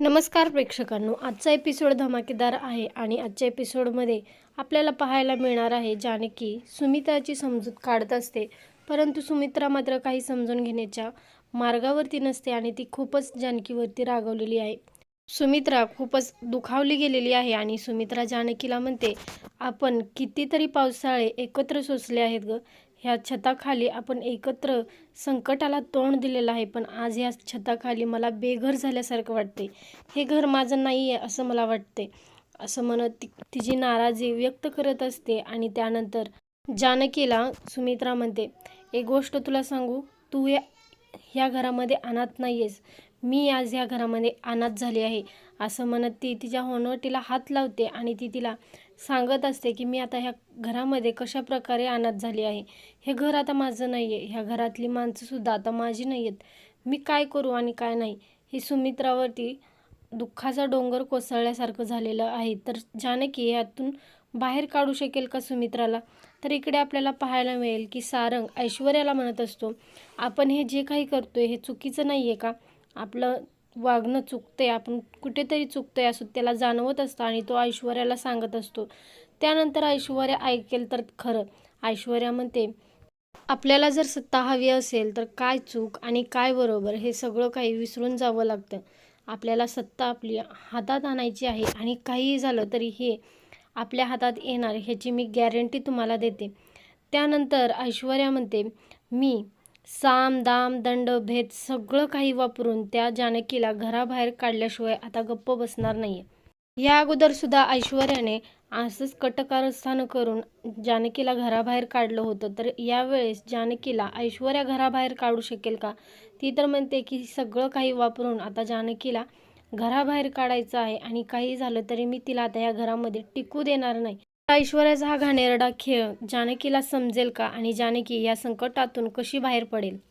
नमस्कार प्रेक्षकांनो आजचा एपिसोड धमाकेदार आहे आणि आजच्या एपिसोडमध्ये आपल्याला पाहायला मिळणार आहे जानकी सुमित्राची समजूत काढत असते. परंतु सुमित्रा मात्र काही समजून घेण्याच्या मार्गावरती नसते आणि ती खूपच जानकीवरती रागवलेली आहे. सुमित्रा खूपच दुखावली गेलेली आहे आणि सुमित्रा जानकीला म्हणते आपण कितीतरी पावसाळे एकत्र सोसले आहेत ग. ह्या छताखाली आपण एकत्र संकटाला तोंड दिलेलं आहे पण आज ह्या छताखाली मला बेघर झाल्यासारखं वाटते हे घर माझं नाही आहे असं मला वाटते असं म्हणत ती तिची नाराजी व्यक्त करत असते आणि त्यानंतर जानकीला सुमित्रा म्हणते एक गोष्ट तुला सांगू तू या ह्या घरामध्ये अनाथ नाही आहेस मी आज ह्या घरामध्ये अनाथ झाली आहे. असं म्हणत ती तिच्या होणवटीला हात लावते आणि ती तिला सांगत असते की मी आता ह्या घरामध्ये कशा प्रकारे अनाथ झाली आहे? हे घर आता माझं नाही आहे ह्या घरातली माणसंसुद्धा आता माझी नाही आहेत मी काय करू आणि काय नाही? ही सुमित्रावरती दुःखाचा डोंगर कोसळल्यासारखं झालेलं आहे. तर जानकी यातून बाहेर काढू शकेल का सुमित्राला? तर इकडे आपल्याला पाहायला मिळेल की सारंग ऐश्वर्याला म्हणत असतो आपण हे जे काही करतोय हे चुकीचं नाही आहे का? आपलं वागणं चुकतंय आपण कुठेतरी चुकतंय असं त्याला जाणवत असतं आणि तो ऐश्वर्याला सांगत असतो. त्यानंतर ऐश्वर्या ऐकेल तर खरं. ऐश्वर्या म्हणते आपल्याला जर सत्ता हवी असेल तर काय चूक आणि काय बरोबर हे सगळं काही विसरून जावं लागतं. आपल्याला सत्ता आपली हातात आणायची आहे आणि काहीही झालं तरी हे आपल्या हातात येणार ह्याची मी गॅरंटी तुम्हाला देते. त्यानंतर ऐश्वर्या म्हणते मी साम दाम दंड भेद सगळं काही वापरून त्या जानकीला घराबाहेर काढल्याशिवाय आता गप्प बसणार नाही या अगोदर सुद्धा ऐश्वर्याने असंच कटकारस्थान करून जानकीला घराबाहेर काढलं होतं. तर यावेळेस जानकीला ऐश्वर्या घराबाहेर काढू शकेल का? ती तर म्हणते की सगळं काही वापरून आता जानकीला घराबाहेर काढायचं आहे आणि काही झालं तरी मी तिला आता या घरामध्ये टिकू देणार नाही. ऐश्वर्याचा हा घाणेरडा खेळ जानकीला समजेल का आणि जानकी या संकटातून कशी बाहेर पडेल?